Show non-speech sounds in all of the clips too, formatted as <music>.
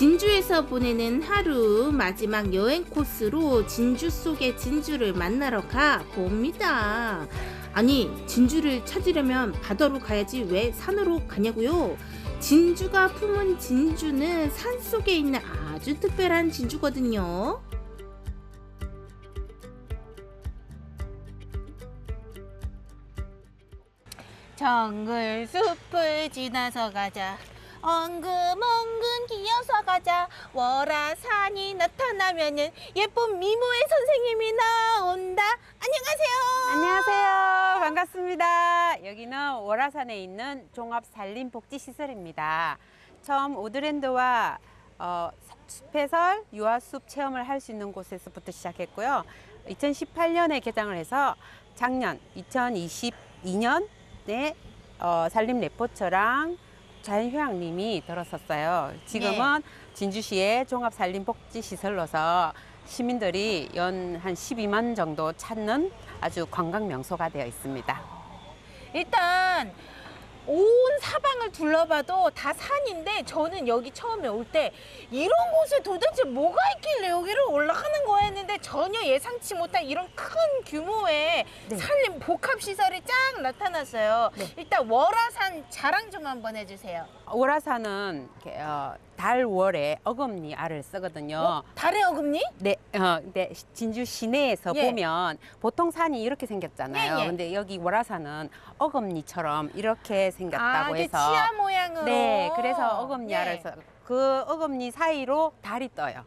진주에서 보내는 하루 마지막 여행 코스로 진주 속의 진주를 만나러 가 봅니다. 아니 진주를 찾으려면 바다로 가야지 왜 산으로 가냐고요? 진주가 품은 진주는 산 속에 있는 아주 특별한 진주거든요. 정글 숲을 지나서 가자. 엉금엉금 기어서 가자. 월화산이 나타나면은 예쁜 미모의 선생님이 나온다. 안녕하세요. 안녕하세요. 반갑습니다. 여기는 월화산에 있는 종합산림복지시설입니다. 처음 오드랜드와 어, 숲해설, 유아숲 체험을 할 수 있는 곳에서부터 시작했고요. 2018년에 개장을 해서 작년 2022년에 어, 산림 레포처랑 자연휴양림이 들어섰어요. 지금은 진주시의 종합산림복지시설로서 시민들이 연 한 12만 정도 찾는 아주 관광 명소가 되어 있습니다. 일단 온 사방을 둘러봐도 다 산인데 저는 여기 처음에 올 때 이런 곳에 도대체 뭐가 있길래 여기를 올라가는 거야 했는데 전혀 예상치 못한 이런 큰 규모의 네. 산림 복합 시설이 쫙 나타났어요. 네. 일단 월화산 자랑 좀 한번 해주세요. 월화산은 이렇게, 어, 달 월에 어금니 알을 쓰거든요. 어? 달의 어금니? 네, 어, 근데 진주 시내에서 예. 보면 보통 산이 이렇게 생겼잖아요. 예, 예. 근데 여기 월화산은 어금니처럼 이렇게 생겼다고 아, 이게 해서 치아 모양으로. 네, 그래서 어금니 네. 알을 써. 그 어금니 사이로 달이 떠요.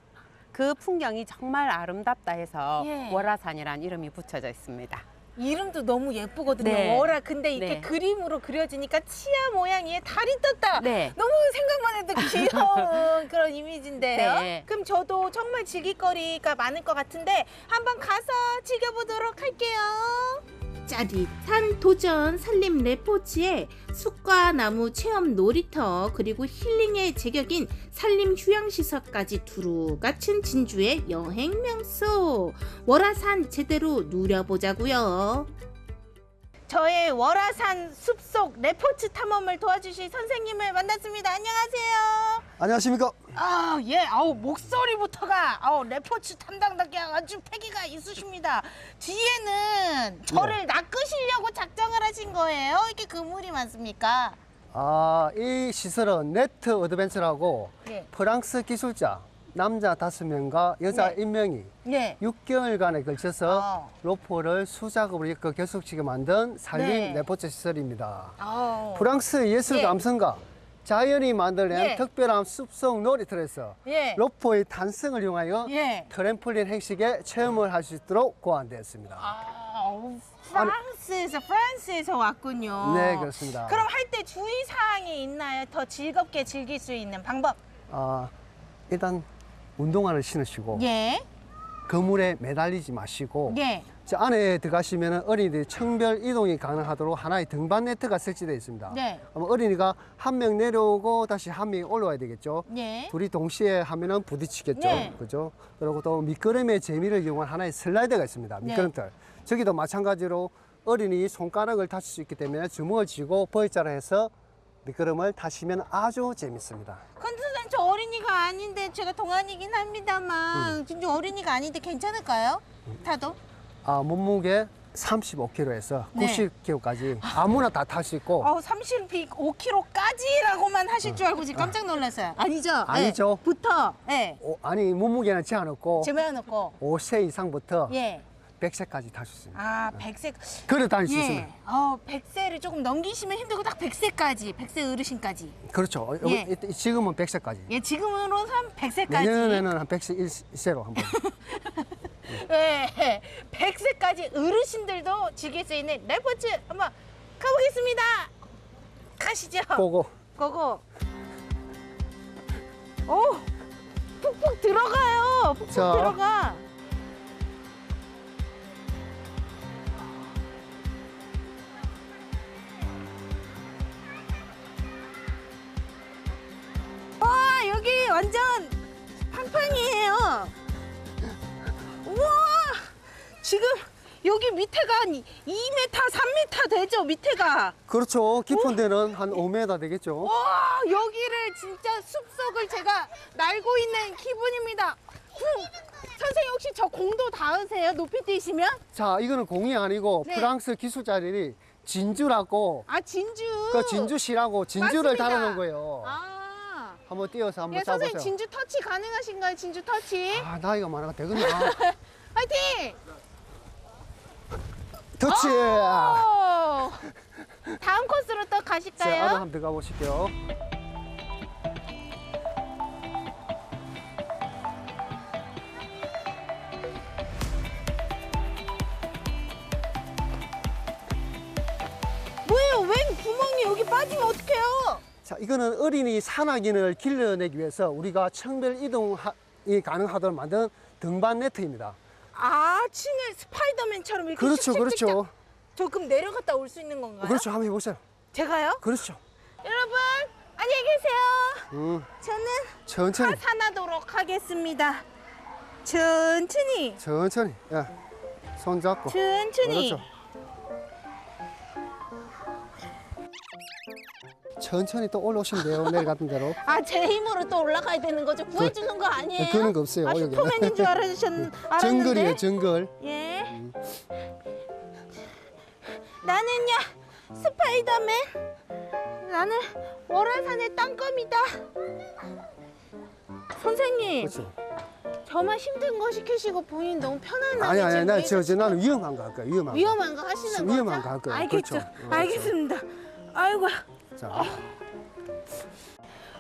그 풍경이 정말 아름답다 해서 예. 월화산이라는 이름이 붙여져 있습니다. 이름도 너무 예쁘거든요. 네. 월화. 근데 이게 네. 그림으로 그려지니까 치아 모양이 달이 떴다. 네. 너무 생각만 해도 귀여운 <laughs> 그런 이미지인데요. 네. 그럼 저도 정말 즐길거리가 많을 것 같은데 한번 가서 즐겨보도록 할게요. 짜릿한 도전 산림 레포츠에 숲과 나무 체험 놀이터 그리고 힐링의 제격인 산림 휴양시설까지 두루 갖춘 진주의 여행 명소 월화산 제대로 누려보자고요. 저의 월화산 숲속 레포츠 탐험을 도와주실 선생님을 만났습니다. 안녕하세요. 안녕하십니까? 아, 예, 아우, 목소리부터가, 아우, 레포츠 담당답게 아주 패기가 있으십니다. 뒤에는 저를 낚으시려고 작정을 하신 거예요? 이렇게 그물이 많습니까? 아, 이 시설은 네트 어드벤처라고 예. 프랑스 기술자 남자 다섯 명과 여자 네. 일 명이 네. 6개월간에 걸쳐서 아. 로포를 수작업으로 이끌어 결속치게 만든 산림 네. 레포츠 시설입니다. 아우. 프랑스 예술 예. 감성가 자연이 만들어낸 예. 특별한 숲속 놀이터에서 예. 로포의 탄성을 이용하여 예. 트램폴린 형식의 체험을 할 수 있도록 고안되었습니다. 아, 어우, 프랑스에서, 프랑스에서 왔군요. 네, 그렇습니다. 그럼 할 때 주의 사항이 있나요? 더 즐겁게 즐길 수 있는 방법? 아, 일단 운동화를 신으시고 예. 그물에 매달리지 마시고 예. 저 안에 들어가시면 어린이들이 청별 이동이 가능하도록 하나의 등반 네트가 설치되어 있습니다. 네. 그럼 어린이가 한 명 내려오고 다시 한 명이 올라와야 되겠죠. 예. 둘이 동시에 하면은 부딪히겠죠. 네. 그죠? 그리고 또 미끄럼의 재미를 이용한 하나의 슬라이드가 있습니다. 네. 미끄럼틀. 저기도 마찬가지로 어린이 손가락을 다칠 수 있기 때문에 주먹을 쥐고 V자로 해서 미끄럼을 타시면 아주 재밌습니다. 근데 선생님 저 어린이가 아닌데 제가 동안이긴 합니다만 음. 진짜 어린이가 아닌데 괜찮을까요? 타도? 아, 몸무게 35kg에서 네. 90kg까지 아무나 다 탈 수 있고 어, 35kg까지라고만 하실 줄 알고 지금 깜짝 놀랐어요. 아니죠? 아니죠. 네. 붙어. 네. 오, 아니 몸무게는 제한없고 제외해놓고. 5세 이상부터 예. 100세까지 탈 수 있습니다. 아, 100세. 걸어 다닐 수 예. 있습니다. 어, 100세를 조금 넘기시면 힘들고 딱 100세까지. 100세 어르신까지. 그렇죠. 어, 예. 이- 지금은 100세까지. 예, 지금으로는 한 100세까지. 내년에는 한 101세로 한번. <laughs> 예. 100세까지 어르신들도 즐길 수 있는 레포츠 한번 가보겠습니다. 가시죠. 보고 고고. 오, 푹푹 들어가요. 푹푹 자. 들어가. 지금 여기 밑에가 한 2m, 3m 되죠, 밑에가. 그렇죠. 깊은 데는 한 5m 되겠죠. 와, 여기를 진짜 숲속을 제가 날고 있는 기분입니다. 후, 선생님 혹시 저 공도 닿으세요? 높이 뛰시면? 자, 이거는 공이 아니고 네. 프랑스 기술자들이 진주라고 아, 진주. 그 진주시라고 진주를 맞습니다. 다루는 거예요. 아. 한번 띄워서 한번 예, 선생님 짜보세요. 진주 터치 가능하신가요? 진주 터치. 아, 나이가 많아가 되겠나? <laughs> 화이팅! 터치! 오! <laughs> 다음 코스로 또 자, 가실까요? 안으로 한번 들어가 보실게요. 뭐예요? 웬 구멍이 여기 빠지면 어떡해요? 자, 이거는 어린이 산악인을 길러내기 위해서 우리가 청별 이동이 가능하도록 만든 등반 네트입니다. 아, 층에 스파이더맨처럼 이렇게 그렇죠, 그렇죠. 저 그럼 내려갔다 올 수 있는 건가요? 그렇죠. 한번 해보세요. 제가요? 그렇죠. 여러분, 안녕히 계세요. 음, 저는 천천히, 하산하도록 하겠습니다. 천천히, 천천히. 예. 손 잡고. 천천히. 그렇죠. 천천히 또 올라오시면 돼요. 내려갔던 대로. 아, 제 힘으로 또 올라가야 되는 거죠? 구해주는 거 아니에요? 그런 거 없어요, 아, 여기는. 슈퍼맨인 줄 알았, 알았는데. 정글이에요, 정글. 예. 나는요 스파이더맨. 나는 월화산의 땅검이다. 선생님, 그렇죠. 저만 힘든 거 시키시고 본인 너무 편안하게 아니, 아니, 왜 저, 저, 나는 위험한 거할 거야, 위험한 거. 위험한 거 하시는 거죠? 위험한 거할 거예요. 알겠죠? 그렇죠. 어, 알겠습니다. 아이고, 자.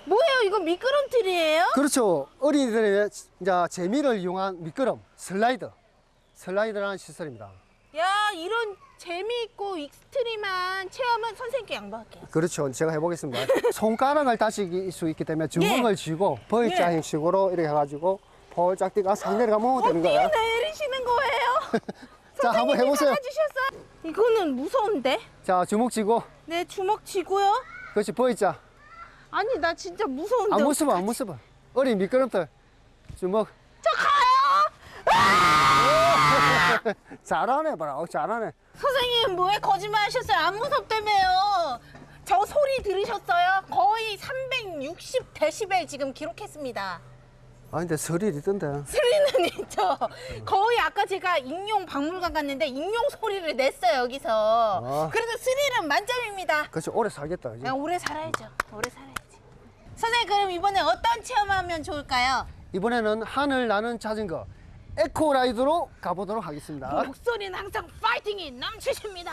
뭐예요? 이거 미끄럼틀이에요? 그렇죠. 어린이들의 이제 재미를 이용한 미끄럼, 슬라이드. 슬라이드라는 시설입니다. 야, 이런 재미있고 익스트림한 체험은 선생님께 양보할게요. 그렇죠. 제가 해보겠습니다. <laughs> 손가락을 다칠 수 있기 때문에 주먹을 쥐고 V자 예. 형식으로 이렇게 해가지고 볼짝 뛰가 상 내려가면 되는 거예요. 어떻게 내리시는 거예요? <laughs> 자, 한번 해보세요. 이거는 무서운데? 자, 주먹 쥐고. 내 주먹 쥐고요? 그렇지, V자. 아니 나 진짜 무서운데 안 무서워, 안 무서워. 어린 미끄럼틀. 주먹. 저 가요! <laughs> 잘하네, 봐라. 어, 잘하네. 선생님 왜 거짓말 하셨어요? 안 무섭다며요 저 소리 들으셨어요? 거의 360 데시벨 지금 기록했습니다 아, 근데 설이 있던데. 스리는 <laughs> 있죠 거의 아까 제가 익룡 박물관 갔는데 익룡 소리를 냈어요 여기서 아. 그래서 스릴은 만점입니다 그렇지, 오래 살겠다. 그지? 그냥 오래 살아야죠 오래 살아야지 선생님 그럼 이번에 어떤 체험하면 좋을까요? 이번에는 하늘 나는 자전거. 에코라이드로 가보도록 하겠습니다. 목소리는 항상 파이팅이 넘치십니다.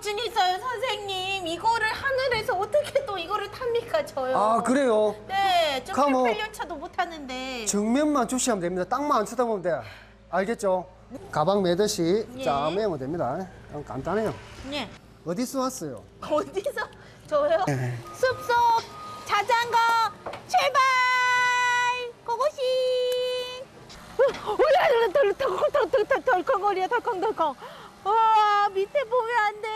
고소공포증 있어요, 선생님. 이거를 하늘에서 어떻게 또 이거를 탑니까, 저요? 아, 그래요? 네, 좀 그럼 뭐 7, 8년 차도 못 하는데. 정면만 주시하면 됩니다. 땅만 안 쳐다보면 돼. 알겠죠? 가방 매듯이 예. 쫙 매면 됩니다. 어, 간단해요. 예. 어디서 왔어요? 어디서 저요? 네. 숲속 자전거 출발 고고싱 올라 덜덜덜덜덜 덜컹거려 덜컹덜컹 와 밑에 보면 안 돼.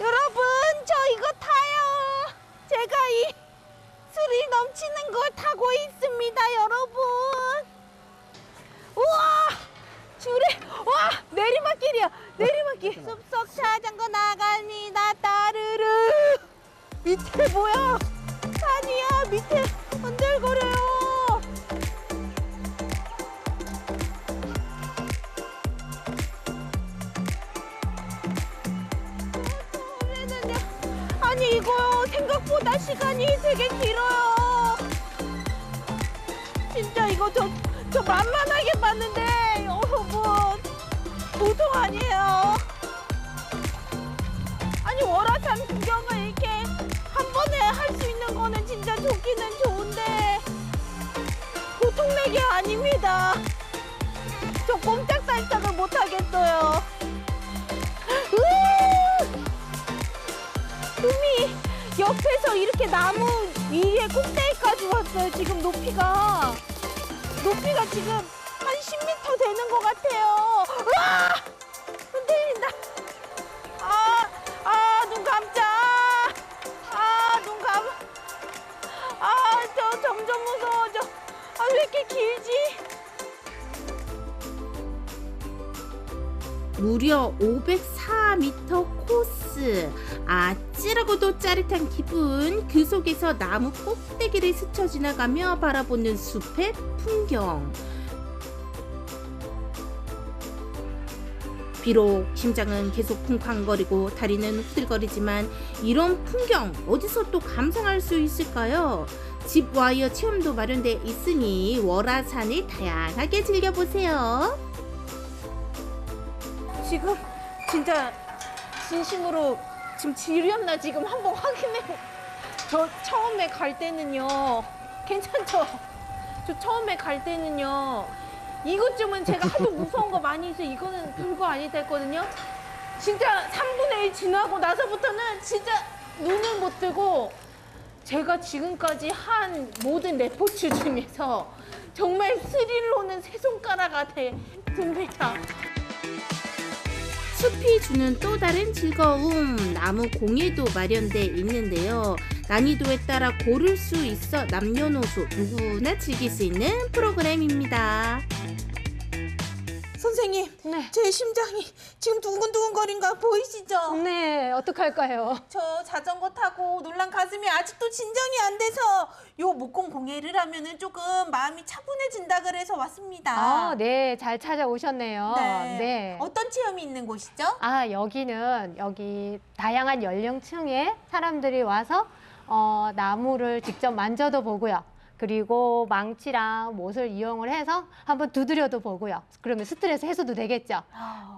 여러분 저 이거 타요. 제가 이 스릴 넘치는 걸 타고 있습니다 여러분. 우와! 줄에 와! 내리막길이야. 내리막길. 숲속 자전거 나갑니다 따르르. 밑에 뭐야? 산이야 밑에 되게 길어요. 진짜 이거 저, 저 만만하게 봤는데 여러분. 보통 아니에요. 아니 월화산 구경을 이렇게 한 번에 할 수 있는 거는 진짜 좋기는 좋은데 보통 내게 아닙니다. 저 꼼짝달싹을 못 하겠어요 옆에서 이렇게 나무 위에 꼭대기까지 왔어요 지금 높이가 높이가 지금 한 10m 되는 것 같아요. 으아! 흔들린다. 아, 아, 눈 감자. 아, 눈 감. 아, 저 점점 무서워져. 아, 왜 이렇게 길지? 무려 504m 코스. 아찔하고도 짜릿한 기분. 그 속에서 나무 꼭대기를 스쳐 지나가며 바라보는 숲의 풍경. 비록 심장은 계속 쿵쾅거리고 다리는 후들거리지만 이런 풍경 어디서 또 감상할 수 있을까요? 집 와이어 체험도 마련돼 있으니 월화산을 다양하게 즐겨보세요. 지금 진짜 진심으로 지금 지렸나 지금 한번 확인해. 저 처음에 갈 때는요. 괜찮죠? 저 처음에 갈 때는요. 이것쯤은 제가 하도 무서운 거 많이 해서 이거는 별거 아니다 했거든요. 진짜 3분의 1 지나고 나서부터는 진짜 눈을 못 뜨고 제가 지금까지 한 모든 레포츠 중에서 정말 스릴로는 세 손가락한테 듭니다. 숲이 주는 또 다른 즐거움 나무 공예도 마련돼 있는데요. 난이도에 따라 고를 수 있어 남녀노소 누구나 즐길 수 있는 프로그램입니다. 선생님, 네. 제 심장이 지금 두근두근거린 거 보이시죠? 네, 어떡할까요? 저 자전거 타고 놀란 가슴이 아직도 진정이 안 돼서 요 목공 공예를 하면은 조금 마음이 차분해진다 그래서 왔습니다. 아, 네, 잘 찾아오셨네요. 네. 어떤 체험이 있는 곳이죠? 아, 여기는 여기 다양한 연령층의 사람들이 와서 어, 나무를 직접 만져도 보고요. 그리고 망치랑 못을 이용을 해서 한번 두드려도 보고요. 그러면 스트레스 해소도 되겠죠.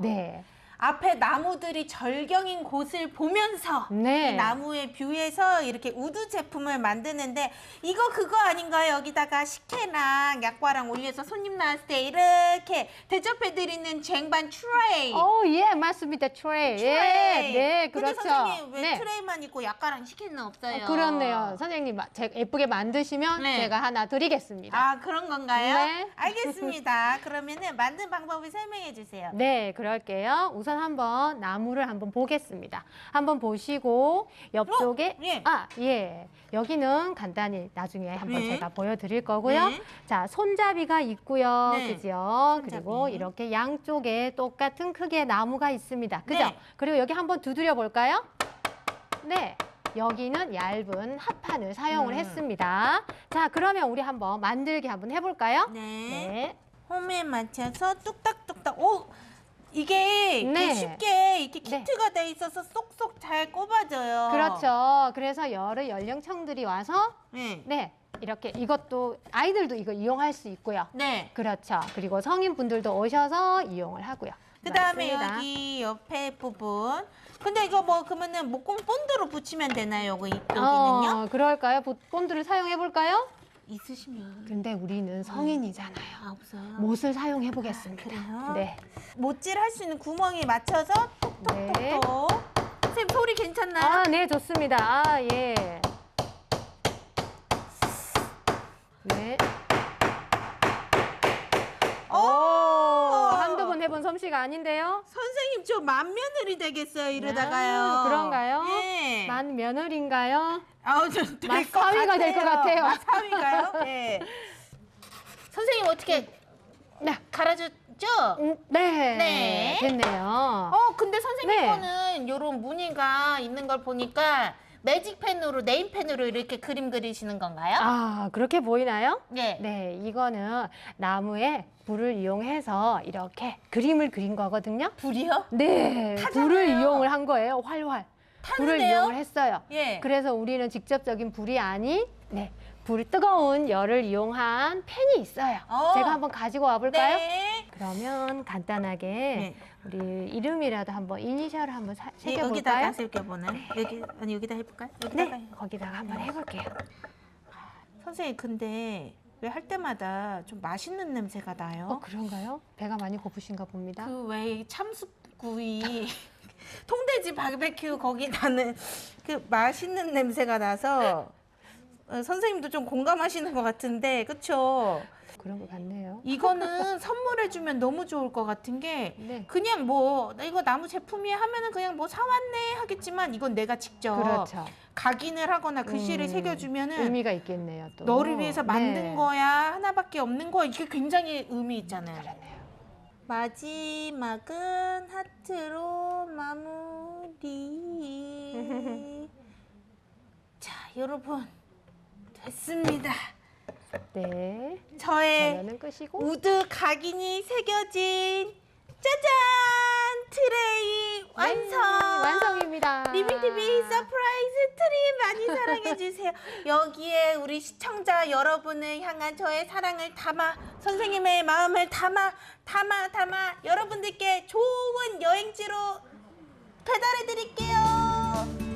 네. 앞에 나무들이 절경인 곳을 보면서 네. 이 나무의 뷰에서 이렇게 우드 제품을 만드는데 이거 그거 아닌가요? 여기다가 식혜랑 약과랑 올려서 손님 나왔을 때 이렇게 대접해드리는 쟁반 트레이. 어, 예, 맞습니다. 트레이. 예, 네, 근데 그렇죠. 선생님 왜 네. 트레이만 있고 약과랑 식혜는 없어요? 어, 그렇네요. 선생님, 예쁘게 만드시면 네. 제가 하나 드리겠습니다. 아 그런 건가요? 네. 알겠습니다. 그러면은 만든 방법을 설명해 주세요. 네, 그럴게요. 우선 한번 나무를 한번 보겠습니다. 한번 보시고 옆쪽에 어? 예. 아, 예. 여기는 간단히 나중에 한번 네. 제가 보여 드릴 거고요. 네. 자, 손잡이가 있고요. 네. 그죠? 손잡이. 그리고 이렇게 양쪽에 똑같은 크기의 나무가 있습니다. 그죠? 네. 그리고 여기 한번 두드려 볼까요? 네. 여기는 얇은 합판을 사용을 음. 했습니다. 자, 그러면 우리 한번 만들기 한번 해볼까요? 네. 네. 홈에 맞춰서 뚝딱뚝딱. 오 이게 네. 쉽게 이렇게 네. 키트가 돼 있어서 쏙쏙 잘 꼽아져요. 그렇죠. 그래서 여러 연령층들이 와서 네. 네 이렇게 이것도 아이들도 이거 이용할 수 있고요. 네. 그렇죠. 그리고 성인분들도 오셔서 이용을 하고요. 그 다음에 맞습니다. 여기 옆에 부분. 근데 이거 뭐 그러면은 목공 본드로 붙이면 되나요? 여기 여기는요? 어, 그럴까요? 보- 본드를 사용해 볼까요? 있으시면. 근데 우리는 성인이잖아요. 아 없어요. 못을 사용해 보겠습니다. 그래요? 네. 못질 할 수 있는 구멍에 맞춰서 네. 톡톡톡. 선생님 소리 괜찮나요? 아, 네, 좋습니다. 아, 예. 네. 오! 오, 한두 번 해본 솜씨가 아닌데요? 선생님 저 만며느리 되겠어요 이러다가요. 아, 그런가요? 네. 만 며느리인가요? 아우 저될것 마사위가 될 것 같아요. 마사위가요? 네. 선생님 어떻게 네. 갈아줬죠? 음, 네. 네. 됐네요. 어 근데 선생님 네. 거는 요런 무늬가 있는 걸 보니까 매직펜으로 네임펜으로 이렇게 그림 그리시는 건가요? 아, 그렇게 보이나요? 네. 네, 이거는 나무에 불을 이용해서 이렇게 그림을 그린 거거든요. 불이요? 네, 타잖아요. 불을 이용을 한 거예요. 활활. 불을 타는데요? 이용을 했어요. 예. 그래서 우리는 직접적인 불이 아닌 네, 불 뜨거운 열을 이용한 팬이 있어요. 어. 제가 한번 가지고 와볼까요? 네. 그러면 간단하게 네. 우리 이름이라도 한번 이니셜을 한번 사- 네, 여기다가 새겨볼까요? 새겨보는 여기 아니 여기다 해볼까요? 여기다가 네, 해. 거기다가 한번 해볼게요. 선생님 근데 왜 할 때마다 좀 맛있는 냄새가 나요? 어, 그런가요? 배가 많이 고프신가 봅니다. 그 왜 참숯구이 <laughs> 통돼지 바베큐 거기 나는 그 맛있는 냄새가 나서 어, 선생님도 좀 공감하시는 것 같은데 그쵸? 그런 것 같네요. 이거는 <laughs> 선물해주면 너무 좋을 것 같은 게 네. 그냥 뭐나 이거 나무 제품이야 하면은 그냥 뭐 사왔네 하겠지만 이건 내가 직접 그렇죠. 각인을 하거나 글씨를 음, 새겨주면은 의미가 있겠네요. 또. 너를 위해서 만든 네. 거야 하나밖에 없는 거야 이게 굉장히 의미 있잖아요. 마지막은 하트로 마무리. <laughs> 자 여러분 됐습니다. 네. 저의 우드 각인이 새겨진 짜잔 트레이 완성. 네, 완성입니다. 리빙TV 서프라이즈 트리 많이 사랑해 주세요. 여기에 우리 시청자 여러분을 향한 저의 사랑을 담아 선생님의 마음을 담아 담아 담아 여러분들께 좋은 여행지로 배달해 드릴게요.